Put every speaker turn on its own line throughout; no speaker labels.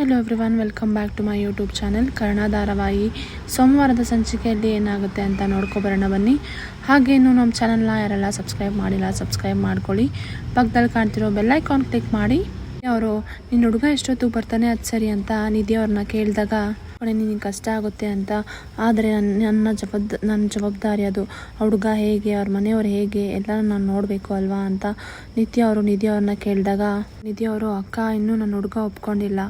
Hello everyone welcome back to my YouTube channel Karna ಧಾರಾವಾಹಿ ಸೋಮವಾರದ ಸಂಚಿಕೆಯಲ್ಲಿ ಏನಾಗುತ್ತೆ ಅಂತ ನೋಡ್ಕೊಬರೋಣ ಬನ್ನಿ. ಹಾಗೇನು ನಮ್ಮ ಚಾನಲ್ನ ಯಾರೆಲ್ಲ ಸಬ್ಸ್ಕ್ರೈಬ್ ಮಾಡಿಲ್ಲ ಸಬ್ಸ್ಕ್ರೈಬ್ ಮಾಡ್ಕೊಳ್ಳಿ. ಪಕ್ಕದಲ್ಲಿ ಕಾಣ್ತಿರೋ ಬೆಲ್ಲೈಕಾನ್ ಕ್ಲಿಕ್ ಮಾಡಿ. ಅವರು, ನಿನ್ನ ಹುಡುಗ ಎಷ್ಟೊತ್ತು ಬರ್ತಾನೆ, ಅದು ಸರಿ ಅಂತ ನಿಧಿ ಅವ್ರನ್ನ ಕೇಳಿದಾಗ, ಕಣೆ, ನಿನಗೆ ಕಷ್ಟ ಆಗುತ್ತೆ ಅಂತ. ಆದರೆ ನನ್ನ ನನ್ನ ಜವಾಬ್ದ ನನ್ನ ಜವಾಬ್ದಾರಿ ಅದು. ಆ ಹುಡುಗ ಹೇಗೆ, ಅವ್ರ ಮನೆಯವ್ರು ಹೇಗೆ ಎಲ್ಲ ನಾನು ನೋಡಬೇಕು ಅಲ್ವಾ ಅಂತ. ನಿತ್ಯ ಅವರು, ನಿಧಿ ಅವ್ರನ್ನ ಕೇಳಿದಾಗ, ನಿಧಿ ಅವರು, ಅಕ್ಕ ಇನ್ನೂ ನನ್ನ ಹುಡುಗ ಒಪ್ಕೊಂಡಿಲ್ಲ.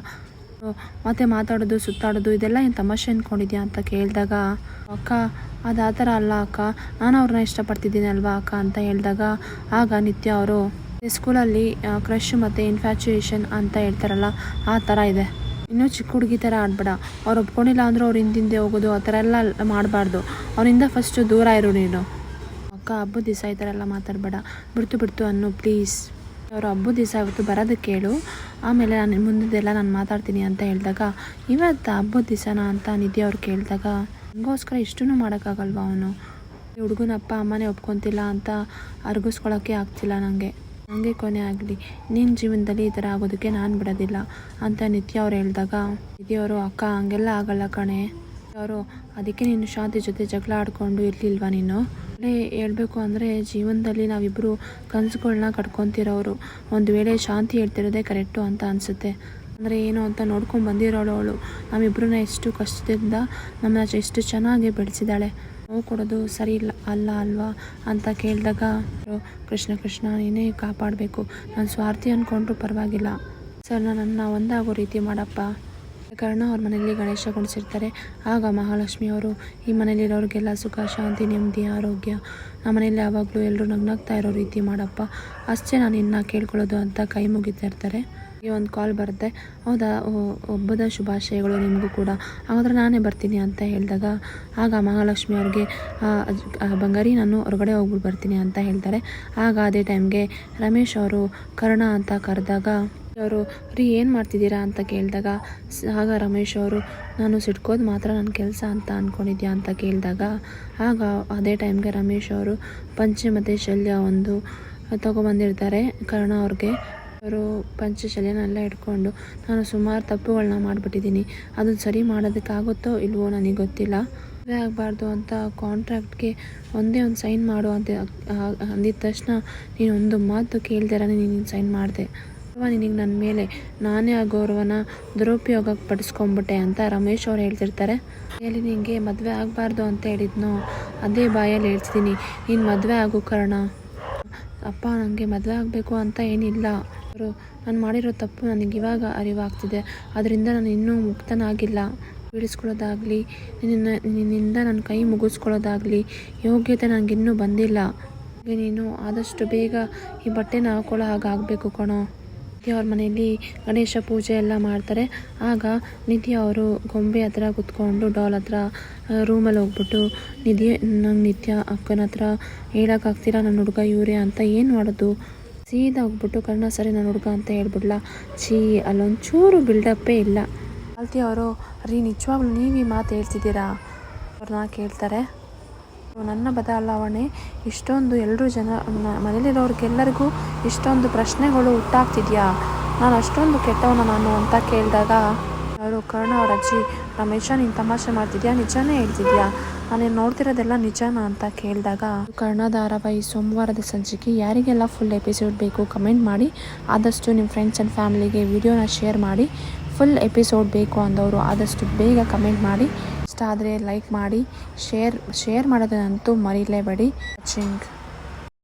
ಮತ್ತೆ ಮಾತಾಡೋದು, ಸುತ್ತಾಡೋದು, ಇದೆಲ್ಲ ಏನು ತಮಾಷೆ ಅಂದ್ಕೊಂಡಿದ್ಯಾ ಅಂತ ಕೇಳಿದಾಗ, ಅಕ್ಕ, ಅದು ಆ ಥರ ಅಲ್ಲ ಅಕ್ಕ, ನಾನು ಅವ್ರನ್ನ ಇಷ್ಟಪಡ್ತಿದ್ದೀನಿ ಅಲ್ವಾ ಅಕ್ಕ ಅಂತ ಹೇಳಿದಾಗ, ಆಗ ನಿತ್ಯ ಅವರು ಸ್ಕೂಲಲ್ಲಿ ಕ್ರಶ್ ಮತ್ತು ಇನ್ಫ್ಯಾಚುಯೇಷನ್ ಅಂತ ಹೇಳ್ತಾರಲ್ಲ, ಆ ಥರ ಇದೆ. ಇನ್ನೂ ಚಿಕ್ಕ ಹುಡುಗಿ ಥರ ಆಡಬೇಡ. ಅವ್ರು ಒಪ್ಕೊಂಡಿಲ್ಲ ಅಂದರೂ ಅವ್ರು ಹಿಂದಿಂದೆ ಹೋಗೋದು, ಆ ಥರ ಎಲ್ಲ ಮಾಡಬಾರ್ದು. ಅವರಿಂದ ಫಸ್ಟು ದೂರ ಇರು ನೀನು. ಅಕ್ಕ, ಹಬ್ಬದ ದಿವಸ ಈ ಥರ ಎಲ್ಲ ಮಾತಾಡಬೇಡ. ಬಿಡ್ತು ಬಿಡ್ತು ಅನ್ನು ಪ್ಲೀಸ್ ಅವರು ಹಬ್ಬದ ದಿವಸ ಇವತ್ತು ಬರೋದು ಕೇಳು. ಆಮೇಲೆ ನಾನು ಮುಂದಿದ್ದೆಲ್ಲ ನಾನು ಮಾತಾಡ್ತೀನಿ ಅಂತ ಹೇಳಿದಾಗ, ಇವತ್ತು ಹಬ್ಬದ ದಿವಸನ ಅಂತ ನಿಧಿ ಅವ್ರು ಕೇಳಿದಾಗ ನನಗೋಸ್ಕರ ಇಷ್ಟೂ ಮಾಡೋಕ್ಕಾಗಲ್ವ ಅವನು? ಹುಡುಗನ ಅಪ್ಪ ಅಮ್ಮನೇ ಒಪ್ಕೊತಿಲ್ಲ ಅಂತ ಅರ್ಗಿಸ್ಕೊಳ್ಳೋಕ್ಕೆ ಆಗ್ತಿಲ್ಲ ನನಗೆ ನನಗೆ ಕೊನೆ ಆಗಲಿ. ನಿನ್ನ ಜೀವನದಲ್ಲಿ ಈ ಥರ ಆಗೋದಕ್ಕೆ ನಾನು ಬಿಡೋದಿಲ್ಲ ಅಂತ ನಿತ್ಯ ಅವ್ರು ಹೇಳಿದಾಗ, ನಿಧಿ ಅವರು ಅಕ್ಕ, ಹಂಗೆಲ್ಲ ಆಗಲ್ಲ ಕಣೆ. ಅವರು, ಅದಕ್ಕೆ ನೀನು ಶಾಂತಿ ಜೊತೆ ಜಗಳ ಆಡ್ಕೊಂಡು ಇರ್ಲಿಲ್ವಾ ನೀನು? ಹೇಳಬೇಕು ಅಂದರೆ ಜೀವನದಲ್ಲಿ ನಾವಿಬ್ಬರು ಕನಸುಗಳನ್ನ ಕಟ್ಕೊತಿರೋರು. ಒಂದು ವೇಳೆ ಶಾಂತಿ ಹೇಳ್ತಿರೋದೇ ಕರೆಕ್ಟು ಅಂತ ಅನಿಸುತ್ತೆ. ಅಂದರೆ ಏನು ಅಂತ ನೋಡ್ಕೊಂಡು ಬಂದಿರೋಳು ಅವಳು. ನಮ್ಮಿಬ್ಬರನ್ನ ಎಷ್ಟು ಕಷ್ಟದಿಂದ ನಮ್ಮನ್ನ ಎಷ್ಟು ಚೆನ್ನಾಗಿ ಬೆಳೆಸಿದಾಳೆ. ನೋವು ಕೊಡೋದು ಸರಿ ಇಲ್ಲ, ಅಲ್ಲ ಅಲ್ವಾ ಅಂತ ಕೇಳಿದಾಗ ಕೃಷ್ಣ ಕೃಷ್ಣ, ನೀನೇ ಕಾಪಾಡಬೇಕು. ನಾನು ಸ್ವಾರ್ಥಿ ಅಂದ್ಕೊಂಡ್ರು ಪರವಾಗಿಲ್ಲ. ಸರ್, ನನ್ನನ್ನು ಒಂದಾಗೋ ರೀತಿ ಮಾಡಪ್ಪ. ಕಾರಣ ಅವ್ರ ಮನೆಯಲ್ಲಿ ಗಣೇಶ ಕುಣಿಸಿರ್ತಾರೆ ಆಗ ಮಹಾಲಕ್ಷ್ಮಿ ಅವರು ಈ ಮನೇಲಿರೋರಿಗೆಲ್ಲ ಸುಖ, ಶಾಂತಿ, ನೆಮ್ಮದಿ, ಆರೋಗ್ಯ. ನಮ್ಮ ಮನೆಯಲ್ಲಿ ಯಾವಾಗಲೂ ಎಲ್ಲರೂ ನಗ್ನಾಗ್ತಾ ಇರೋ ರೀತಿ ಮಾಡಪ್ಪ. ಅಷ್ಟೇ ನಾನು ಇನ್ನು ಕೇಳ್ಕೊಳ್ಳೋದು ಅಂತ ಕೈ ಮುಗಿತಾ ಈ ಒಂದು ಕಾಲ್ ಬರುತ್ತೆ. ಹೌದಾ? ಒಬ್ಬದ ಶುಭಾಶಯಗಳು ನಿಮಗೂ ಕೂಡ. ಹಾಗಾದ್ರೆ ನಾನೇ ಬರ್ತೀನಿ ಅಂತ ಹೇಳಿದಾಗ, ಆಗ ಮಹಾಲಕ್ಷ್ಮಿ ಅವ್ರಿಗೆ ಬಂಗಾರಿ ನಾನು ಹೊರಗಡೆ ಹೋಗ್ಬಿಟ್ಟು ಬರ್ತೀನಿ ಅಂತ ಹೇಳ್ತಾರೆ. ಆಗ ಅದೇ ಟೈಮ್ಗೆ ರಮೇಶ್ ಅವರು ಕರ್ಣ ಅಂತ ಕರೆದಾಗ ಅವರು ರೀ ಏನು ಮಾಡ್ತಿದ್ದೀರಾ? ಅಂತ ಕೇಳಿದಾಗ, ಆಗ ರಮೇಶ್ ಅವರು, ನಾನು ಸಿಡ್ಕೋದು ಮಾತ್ರ ನನ್ನ ಕೆಲಸ ಅಂತ ಅಂದ್ಕೊಂಡಿದ್ಯಾ ಅಂತ ಕೇಳಿದಾಗ, ಆಗ ಅದೇ ಟೈಮ್ಗೆ ರಮೇಶ್ ಅವರು, ಪಂಚೆ ಮತ್ತು ಶಲ್ಯ ಒಂದು ತೊಗೊಬಂದಿರ್ತಾರೆ. ಕರ್ಣ ಅವ್ರಿಗೆ ಅವರು ಪಂಚಶಲ್ಯನೆಲ್ಲ ಇಟ್ಕೊಂಡು ನಾನು ಸುಮಾರು ತಪ್ಪುಗಳನ್ನ ಮಾಡಿಬಿಟ್ಟಿದ್ದೀನಿ. ಅದನ್ನು ಸರಿ ಮಾಡೋದಕ್ಕಾಗುತ್ತೋ ಇಲ್ವೋ ನನಗೆ ಗೊತ್ತಿಲ್ಲ. ಮದುವೆ ಆಗಬಾರ್ದು ಅಂತ ಕಾಂಟ್ರಾಕ್ಟ್ಗೆ ಒಂದೇ ಒಂದು ಸೈನ್ ಮಾಡು ಅಂತ ಅಂದಿದ ತಕ್ಷಣ ನೀನು ಒಂದು ಮಾತು ಕೇಳ್ದಿರ ನೀನು ಸೈನ್ ಮಾಡಿದೆ. ನಿನಗೆ ನನ್ನ ಮೇಲೆ ನಾನೇ ಆ ಗೌರವನ ದುರುಪಯೋಗಕ್ಕೆ ಪಡಿಸ್ಕೊಂಬಿಟ್ಟೆ ಅಂತ ರಮೇಶ್ ಅವ್ರು ಹೇಳ್ತಿರ್ತಾರೆ. ಹೇಳಿ ನಿನಗೆ ಮದುವೆ ಆಗಬಾರ್ದು ಅಂತ ಹೇಳಿದ್ನೋ, ಅದೇ ಬಾಯಲ್ಲಿ ಹೇಳ್ತಿದ್ದೀನಿ ನೀನು ಮದುವೆ ಆಗೋ ಕಾರಣ. ಅಪ್ಪ ನನಗೆ ಮದುವೆ ಆಗಬೇಕು ಅಂತ ಏನಿಲ್ಲ. ಅವರು, ನಾನು ಮಾಡಿರೋ ತಪ್ಪು ನನಗೆ ಇವಾಗ ಅರಿವಾಗ್ತಿದೆ. ಅದರಿಂದ ನಾನು ಇನ್ನೂ ಮುಕ್ತನಾಗಿಲ್ಲ. ಬಿಡಿಸ್ಕೊಳ್ಳೋದಾಗಲಿ, ನಿನ್ನ, ನಿನ್ನಿಂದ ನನ್ನ ಕೈ ಮುಗಿಸ್ಕೊಳ್ಳೋದಾಗಲಿ, ಯೋಗ್ಯತೆ ನನಗಿನ್ನೂ ಬಂದಿಲ್ಲ. ನೀನು ಆದಷ್ಟು ಬೇಗ ಈ ಬಟ್ಟೆನ ಹಾಕೊಳ್ಳೋ ಹಾಗಾಗಬೇಕು ಕಣೋ. ಅವ್ರ ಮನೆಯಲ್ಲಿ ಗಣೇಶ ಪೂಜೆ ಎಲ್ಲ ಮಾಡ್ತಾರೆ. ಆಗ ನಿಧಿ ಅವರು ಗೊಂಬೆ ಹತ್ರ ಕುತ್ಕೊಂಡು ಡಾಲ್ ಹತ್ರ ರೂಮಲ್ಲಿ ಹೋಗ್ಬಿಟ್ಟು ನಿಧಿ, ನಂಗೆ ನಿತ್ಯ ಅಕ್ಕನ ಹತ್ರ ಹೇಳೋಕ್ಕಾಗ್ತೀರಾ ನನ್ನ ಹುಡುಗ ಇವರೇ ಅಂತ ಏನು ಮಾಡೋದು? ಸೀದಾ ಹೋಗ್ಬಿಟ್ಟು, ಕರ್ಣ ಸರಿ ನನ್ನ ಹುಡುಗ ಅಂತ ಹೇಳ್ಬಿಡ್ಲಾ? ಛೀ, ಅಲ್ಲೊಂಚೂರು ಬಿಲ್ಡಪ್ಪೇ ಇಲ್ಲ. ಅಲ್ತಿ ಅವರು ರೀ ನಿಜವಾಗ್ಲೂ ನೀವು ಮಾತು ಹೇಳ್ತಿದ್ದೀರಾ? ಅವ್ರನ್ನ ಕೇಳ್ತಾರೆ. ನನ್ನ ಬದಲಾವಣೆ. ಇಷ್ಟೊಂದು ಎಲ್ಲರೂ ಜನ ಮನೇಲಿರೋರಿಗೆಲ್ಲರಿಗೂ ಇಷ್ಟೊಂದು ಪ್ರಶ್ನೆಗಳು ಹುಟ್ಟಾಗ್ತಿದೆಯಾ? ನಾನು ಅಷ್ಟೊಂದು ಕೆಟ್ಟವನ ನಾನು ಅಂತ ಕೇಳಿದಾಗ ಅವರು ಕರ್ಣ ಅವ್ರ ಅಜ್ಜಿ ರಮೇಶ ನೀನು ತಮಾಷೆ ಮಾಡ್ತಿದ್ಯಾ? ನಿಜಾನೇ ಹೇಳ್ತಿದ್ಯಾ? ನಾನು ನೋಡ್ತಿರೋದೆಲ್ಲ ನಿಜಾನಾ ಅಂತ ಕೇಳಿದಾಗ, ಕರ್ಣ ಧಾರಾವಾಹಿ ಸೋಮವಾರದ ಸಂಚಿಕೆ ಯಾರಿಗೆಲ್ಲ ಫುಲ್ ಎಪಿಸೋಡ್ ಬೇಕು ಕಮೆಂಟ್ ಮಾಡಿ, ಆದಷ್ಟು ನಿಮ್ಮ ಫ್ರೆಂಡ್ಸ್ ಆ್ಯಂಡ್ ಫ್ಯಾಮಿಲಿಗೆ ವಿಡಿಯೋನ ಶೇರ್ ಮಾಡಿ ಫುಲ್ ಎಪಿಸೋಡ್ ಬೇಕು ಅಂದವರು ಆದಷ್ಟು ಬೇಗ ಕಮೆಂಟ್ ಮಾಡಿ ಇಷ್ಟ ಆದರೆ ಲೈಕ್ ಮಾಡಿ ಶೇರ್ ಶೇರ್ ಮಾಡೋದನ್ನಂತೂ ಮರೀಲೇಬೇಡಿ. ವಾಚಿಂಗ್.